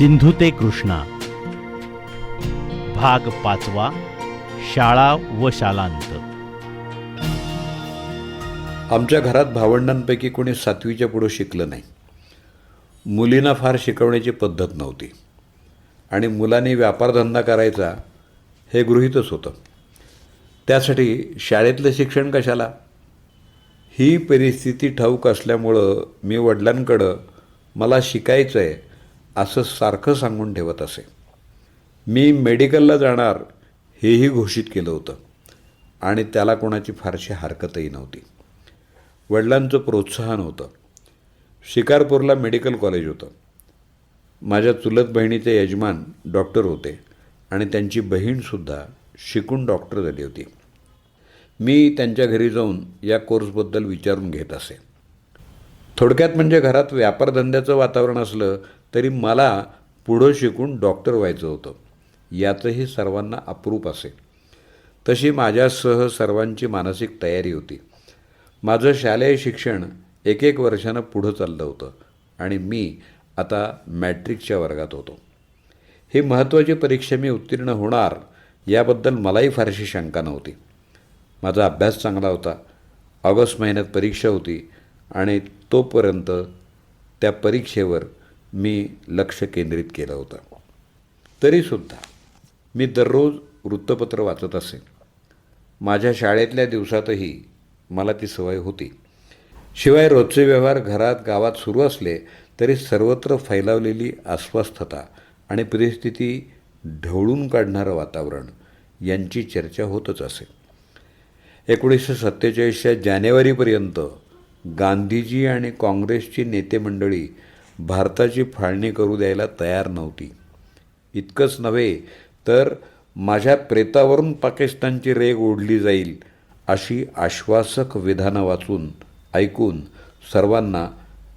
सिंधू ते कृष्णा. भाग पाचवा शाळा व शालांत. आमच्या घरात भावंडांपैकी कोणी सातवीच्या पुढं शिकलं नाही. मुलींना फार शिकवण्याची पद्धत नव्हती. आणि मुलांनी व्यापारधंदा करायचा हे गृहीतच होतं. त्यासाठी शाळेतलं शिक्षण कशाला? ही परिस्थिती ठाऊक असल्यामुळं मी वडिलांकडं मला शिकायचं आहे असं सारखं सांगून ठेवत असे. मी मेडिकलला जाणार हेही घोषित केलं होतं. आणि त्याला कोणाची फारशी हरकतही नव्हती. वडिलांचं प्रोत्साहन होतं. शिकारपूरला मेडिकल कॉलेज होतं. माझ्या चुलत बहिणीचे यजमान डॉक्टर होते आणि त्यांची बहीणसुद्धा शिकून डॉक्टर झाली होती. मी त्यांच्या घरी जाऊन या कोर्सबद्दल विचारून घेत असे. थोडक्यात म्हणजे घरात व्यापारधंद्याचं वातावरण असलं तरी मला पुढं शिकून डॉक्टर व्हायचं होतं. याचंही सर्वांना अप्रूप असे तशी माझ्यासह सर्वांची मानसिक तयारी होती. माझं शालेय शिक्षण एक एक वर्षानं पुढं चाललं होतं आणि मी आता मॅट्रिकच्या वर्गात होतो. ही महत्त्वाची परीक्षा मी उत्तीर्ण होणार याबद्दल मलाही फारशी शंका नव्हती. माझा अभ्यास चांगला होता. ऑगस्ट महिन्यात परीक्षा होती आणि तोपर्यंत त्या परीक्षेवर मी लक्ष केंद्रित केलं होतं. तरीसुद्धा मी दररोज वृत्तपत्र वाचत असे. माझ्या शाळेतल्या दिवसातही मला ती सवय होती. शिवाय रोजचे व्यवहार घरात गावात सुरू असले तरी सर्वत्र फैलावलेली अस्वस्थता आणि परिस्थिती ढवळून काढणारं वातावरण यांची चर्चा होतच असे. एकोणीसशे सत्तेचाळीसच्या जानेवारीपर्यंत गांधीजी आणि काँग्रेसची नेते मंडळी भारताची फाळणी करू द्यायला तयार नव्हती. इतकंच नव्हे तर माझ्या प्रेतावरून पाकिस्तानची रेग ओढली जाईल अशी आश्वासक विधानं वाचून ऐकून सर्वांना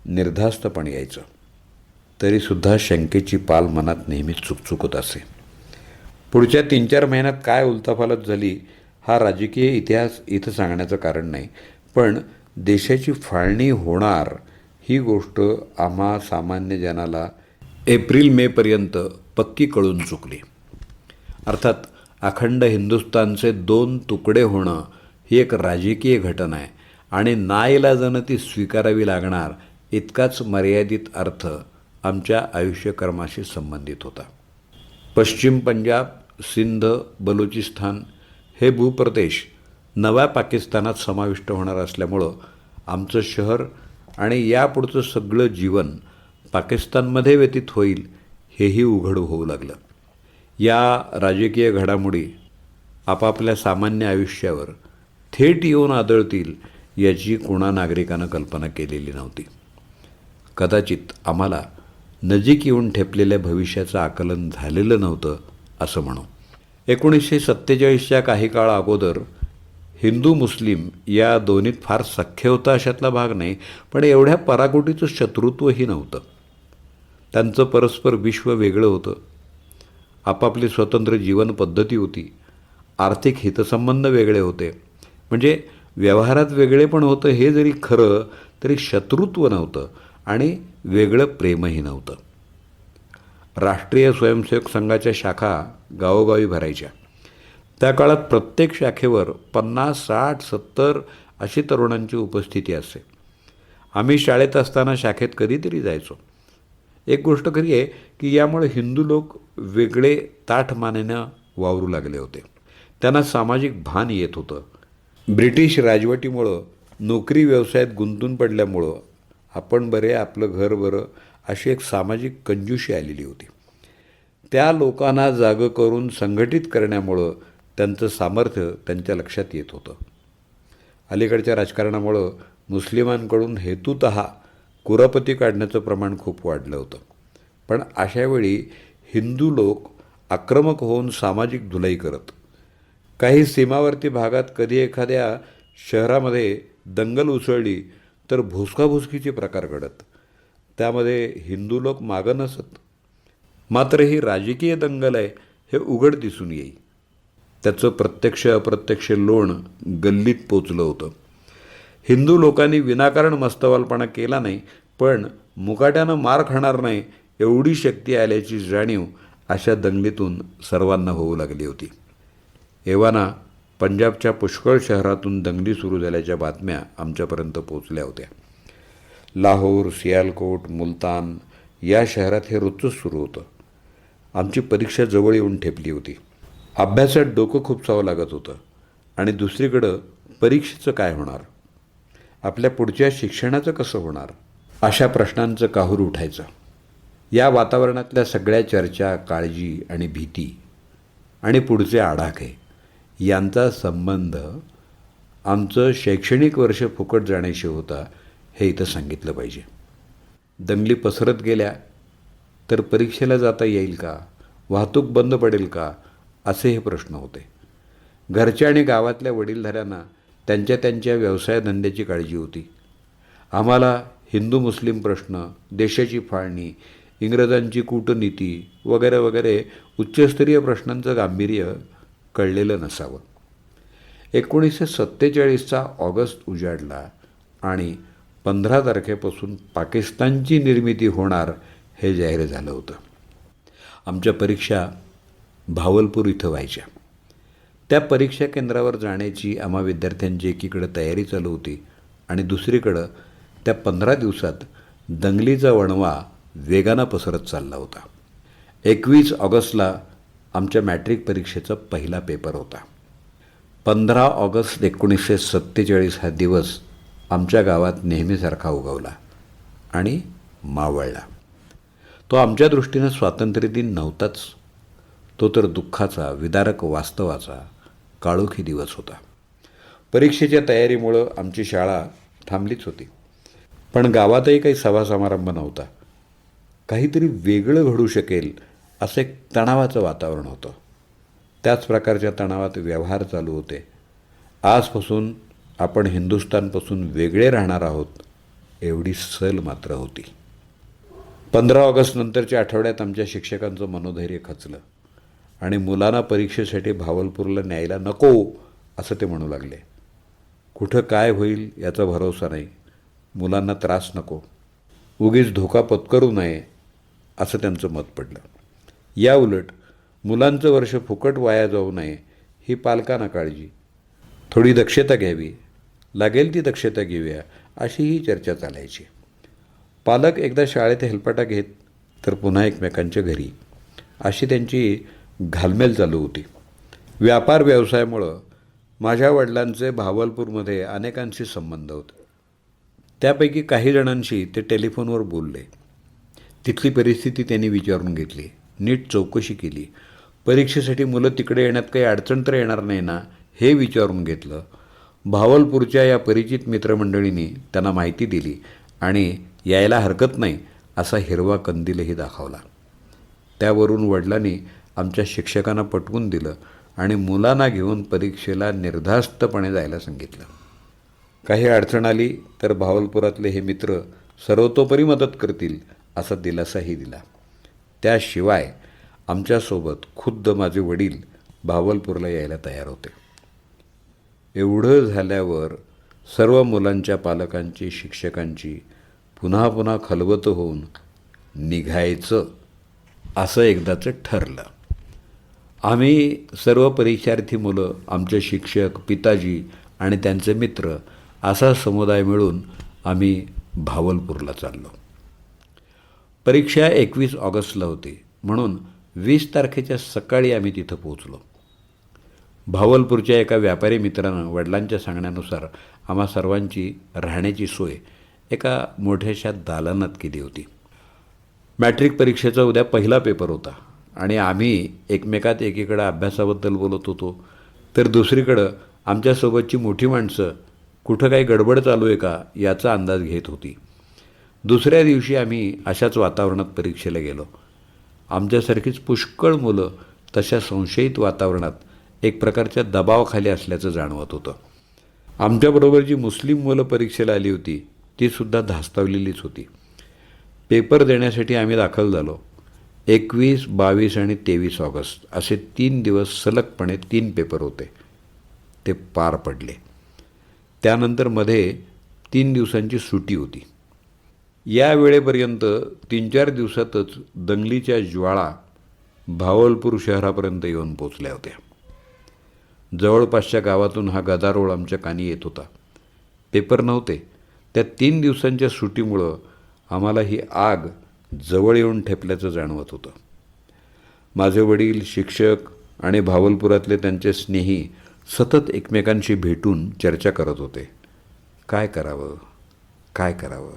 निर्धास्तपण यायचं. तरीसुद्धा शंकेची पाल मनात नेहमीच चुकचुकत असे. पुढच्या तीन चार महिन्यात काय उलताफालत झाली हा राजकीय इतिहास इथं सांगण्याचं कारण नाही पण देशाची फाळणी होणार ही गोष्ट आम्हा सामान्य जनाला एप्रिल मेपर्यंत पक्की कळून चुकली. अर्थात अखंड हिंदुस्थानचे दोन तुकडे होणं ही एक राजकीय घटना आहे आणि नाईलाजानं ती स्वीकारावी लागणार इतकाच मर्यादित अर्थ आमच्या आयुष्यकर्माशी संबंधित होता. पश्चिम पंजाब सिंध बलुचिस्तान हे भूप्रदेश नव्या पाकिस्तानात समाविष्ट होणार असल्यामुळं आमचं शहर आणि यापुढचं सगळं जीवन पाकिस्तानमध्ये व्यतीत होईल हेही उघड होऊ लागलं. या राजकीय घडामोडी आपापल्या सामान्य आयुष्यावर थेट येऊन आदळतील याची कुणा नागरिकानं कल्पना केलेली नव्हती. कदाचित आम्हाला नजीक येऊन ठेपलेल्या भविष्याचं आकलन झालेलं नव्हतं असं म्हणू. एकोणीसशे सत्तेचाळीसच्या काही काळ अगोदर हिंदू मुस्लिम या दोन्हीत फार सख्य होता अशातला भाग नाही पण एवढ्या पराकोटीचं शत्रुत्वही नव्हतं. त्यांचं परस्पर विश्व वेगळं होतं. आपापली स्वतंत्र जीवन पद्धती होती. आर्थिक हितसंबंध वेगळे होते. म्हणजे व्यवहारात वेगळे पण होतं हे जरी खरं तरी शत्रुत्व नव्हतं आणि वेगळं प्रेमही नव्हतं. राष्ट्रीय स्वयंसेवक संघाच्या शाखा गावोगावी भरायच्या. त्या काळात प्रत्येक शाखेवर पन्नास साठ सत्तर अशी तरुणांची उपस्थिती असे. आम्ही शाळेत असताना शाखेत कधीतरी जायचो. एक गोष्ट खरी आहे की यामुळे हिंदू लोक वेगळे ताठ मानेनं वावरू लागले होते. त्यांना सामाजिक भान येत होतं. ब्रिटिश राजवटीमुळं नोकरी व्यवसायात गुंतून पडल्यामुळं आपण बरे आपलं घर बरं अशी एक सामाजिक कंजूशी आलेली होती. त्या लोकांना जागं करून संघटित करण्यामुळं त्यांचं सामर्थ्य त्यांच्या लक्षात येत होतं. अलीकडच्या राजकारणामुळं मुस्लिमांकडून हेतुत कुरापती काढण्याचं प्रमाण खूप वाढलं होतं. पण अशावेळी हिंदू लोक आक्रमक होऊन सामाजिक धुलाई करत काही सीमावर्ती भागात कधी एखाद्या शहरामध्ये दंगल उसळली तर भुसकाभुसकीचे प्रकार घडत त्यामध्ये हिंदू लोक मागं नसत. मात्र ही राजकीय दंगल आहे हे उघड दिसून येई त्याचं प्रत्यक्ष अप्रत्यक्ष लोण गल्लीत पोचलं होतं. हिंदू लोकांनी विनाकारण मस्तवालपणा केला नाही पण मुकाट्यानं मार खाणार नाही एवढी शक्ती आल्याची जाणीव अशा दंगलीतून सर्वांना होऊ लागली होती. एव्हाना पंजाबच्या पुष्कळ शहरातून दंगली सुरू झाल्याच्या बातम्या आमच्यापर्यंत पोचल्या होत्या. लाहोर सियालकोट मुलतान या शहरात हे रोजच सुरू होतं. आमची परीक्षा जवळ येऊन ठेपली होती. अभ्यासात डोकं खूप चावं लागत होतं. आणि दुसरीकडं परीक्षेचं काय होणार? आपल्या पुढच्या शिक्षणाचं कसं होणार? अशा प्रश्नांचं काहूर उठायचं? या वातावरणातल्या सगळ्या चर्चा काळजी आणि भीती आणि पुढचे आडाखे यांचा संबंध आमचं शैक्षणिक वर्ष फुकट जाण्याशी होता हे इथं सांगितलं पाहिजे. दंगली पसरत गेल्या तर परीक्षेला जाता येईल का? वाहतूक बंद पडेल का? असे हे प्रश्न होते. घरच्या आणि गावातल्या वडीलधाऱ्यांना त्यांच्या त्यांच्या व्यवसाय धंद्याची काळजी होती. आम्हाला हिंदू मुस्लिम प्रश्न देशाची फाळणी इंग्रजांची कूटनीती वगैरे वगैरे उच्चस्तरीय प्रश्नांचं गांभीर्य कळलेलं नसावं. एकोणीसशे सत्तेचाळीसचा ऑगस्ट उजाडला आणि पंधरा तारखेपासून पाकिस्तानची निर्मिती होणार हे जाहीर झालं होतं. आमच्या परीक्षा भावलपूर इथं व्हायच्या. त्या परीक्षा केंद्रावर जाण्याची आम्हा विद्यार्थ्यांची एकीकडं तयारी चालू होती आणि दुसरीकडं त्या पंधरा दिवसात दंगलीचा वणवा वेगानं पसरत चालला होता. एकवीस ऑगस्टला आमच्या मॅट्रिक परीक्षेचा पहिला पेपर होता. पंधरा ऑगस्ट एकोणीसशे सत्तेचाळीस हा दिवस आमच्या गावात नेहमीसारखा उगवला आणि मावळला. तो आमच्या दृष्टीनं स्वातंत्र्य दिन नव्हताच. तो तर दुःखाचा विदारक वास्तवाचा काळोखी दिवस होता. परीक्षेच्या तयारीमुळं आमची शाळा थांबलीच होती. पण गावातही काही सभा समारंभ नव्हता. काहीतरी वेगळं घडू शकेल असं एक तणावाचं वातावरण होतं. त्याच प्रकारच्या तणावात व्यवहार चालू होते. आजपासून आपण हिंदुस्थानपासून वेगळे राहणार आहोत एवढी सल मात्र होती. पंधरा ऑगस्ट नंतरच्या आठवड्यात आमच्या शिक्षकांचं मनोधैर्य खचलं. आणि मुलांना परीक्षेसाठी भावलपूरला न्यायला नको असं ते म्हणू लागले. कुठं काय होईल याचा भरोसा नाही. मुलांना त्रास नको. उगीच धोका पत्करू नये असं त्यांचं मत पडलं. या उलट मुलांचं वर्ष फुकट वाया जाऊ नये ही पालकांना काळजी. थोडी दक्षता घ्यावी. लागेल ती दक्षता घेऊया अशी ही चर्चा चालायची. पालक एकदा शाळेत हेलपाटा घेत तर पुन्हा एकमेकांच्या घरी. अशी त्यांची घालमेल चालू होती. व्यापार व्यवसायामुळं माझ्या वडिलांचे भावलपूरमध्ये अनेकांशी संबंध होते. त्यापैकी काही जणांशी ते टेलिफोनवर बोलले. तिथली परिस्थिती त्यांनी विचारून घेतली. नीट चौकशी केली. परीक्षेसाठी मुलं तिकडे येण्यात काही अडचण तर येणार नाही ना हे विचारून घेतलं. भावलपूरच्या या परिचित मित्रमंडळींनी त्यांना माहिती दिली आणि यायला हरकत नाही असा हिरवा कंदीलही दाखवला. त्यावरून वडिलांनी आमच्या शिक्षकांना पटवून दिलं आणि मुलांना घेऊन परीक्षेला निर्धास्तपणे जायला सांगितलं. काही अडचण आली तर भावलपुरातले हे मित्र सर्वतोपरी मदत करतील असा दिलासाही दिला. त्याशिवाय आमच्यासोबत खुद्द माझे वडील भावलपूरला यायला तयार होते. एवढं झाल्यावर सर्व मुलांच्या पालकांची शिक्षकांची पुन्हा पुन्हा खलबत होऊन निघायचं असं एकदाचं ठरलं. आम्ही सर्व परीक्षार्थी मुलं आमचे शिक्षक पिताजी आणि त्यांचे मित्र असा समुदाय मिळून आम्ही भावलपूरला चाललो. परीक्षा एकवीस ऑगस्टला होती. म्हणून वीस तारखेच्या सकाळी आम्ही तिथं पोहोचलो. भावलपूरच्या एका व्यापारी मित्रानं वडिलांच्या सांगण्यानुसार आम्हा सर्वांची राहण्याची सोय एका मोठ्याशा दालनात केली होती. मॅट्रिक परीक्षेचा उद्या पहिला पेपर होता. आणि आम्ही एकमेकात एकीकडं अभ्यासाबद्दल बोलत होतो. तर दुसरीकडं आमच्यासोबतची मोठी माणसं कुठं काही गडबड चालू आहे का याचा अंदाज घेत होती. दुसऱ्या दिवशी आम्ही अशाच वातावरणात परीक्षेला गेलो. आमच्यासारखीच पुष्कळ मुलं तशा संशयित वातावरणात एक प्रकारच्या दबावाखाली असल्याचं जाणवत होतं. आमच्याबरोबर जी मुस्लिम मुलं परीक्षेला आली होती तीसुद्धा धास्तावलेलीच होती. पेपर देण्यासाठी आम्ही दाखल झालो. एकवीस बावीस आणि तेवीस ऑगस्ट असे तीन दिवस सलगपणे तीन पेपर होते. ते पार पडले. त्यानंतरमध्ये तीन दिवसांची सुटी होती. या वेळेपर्यंत तीन चार दिवसातच दंगलीच्या ज्वाळा भावलपूर शहरापर्यंत येऊन पोचल्या होत्या. जवळपासच्या गावातून हा गदारोळ आमच्या कानी येत होता. पेपर नव्हते. त्या तीन दिवसांच्या सुटीमुळं आम्हाला ही आग जवळ येऊन ठेपल्याचं जाणवत होतं. माझे वडील शिक्षक आणि भावलपुरातले त्यांचे स्नेही सतत एकमेकांशी भेटून चर्चा करत होते. काय करावं? काय करावं?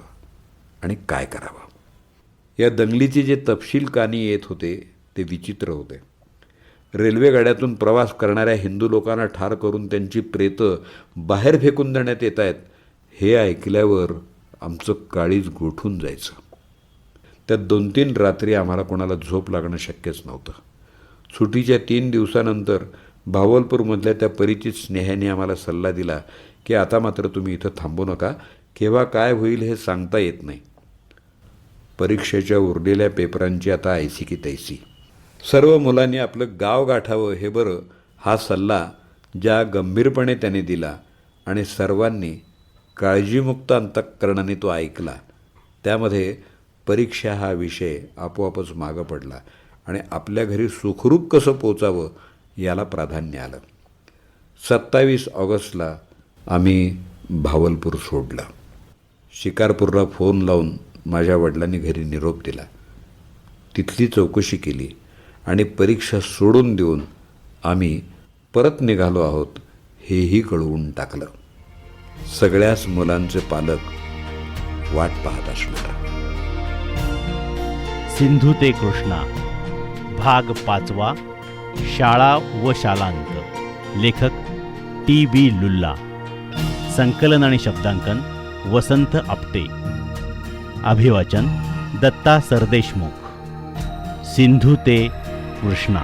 आणि काय करावं? या दंगलीचे जे तपशील कानी येत होते ते विचित्र होते. रेल्वे गाड्यातून प्रवास करणाऱ्या हिंदू लोकांना ठार करून त्यांची प्रेतं बाहेर फेकून देण्यात येत आहेत हे ऐकल्यावर आमचं काळीज गोठून जायचं. त्या दोन तीन रात्री आम्हाला कोणाला झोप लागणं शक्यच नव्हतं. सुटीच्या तीन दिवसानंतर भावलपूरमधल्या त्या परिचित स्नेहाने आम्हाला सल्ला दिला की आता मात्र तुम्ही इथं थांबू नका केव्हा काय होईल हे सांगता येत नाही. परीक्षेच्या उरलेल्या पेपरांची आता ऐसी की तैसी. सर्व मुलांनी आपलं गाव गाठावं हे बरं हा सल्ला ज्या गंभीरपणे त्याने दिला आणि सर्वांनी काळजीमुक्त अंतःकरणाने तो ऐकला. त्यामध्ये परीक्षा हा विषय आपोआपच मागं पडला आणि आपल्या घरी सुखरूप कसं पोचावं याला प्राधान्य आलं. सत्तावीस ऑगस्टला आम्ही भावलपूर सोडला. शिकारपूरला फोन लावून माझ्या वडिलांनी घरी निरोप दिला. तिथली चौकशी केली आणि परीक्षा सोडून देऊन आम्ही परत निघालो आहोत हेही कळवून टाकलं. सगळ्याच मुलांचे पालक वाट पाहत असणार सिंधू ते कृष्णा. भाग पाचवा शाळा व शालांत. लेखक टी बी लुल्ला. संकलन आणि शब्दांकन वसंत आपटे. अभिवाचन दत्ता सरदेशमुख. सिंधू ते कृष्णा.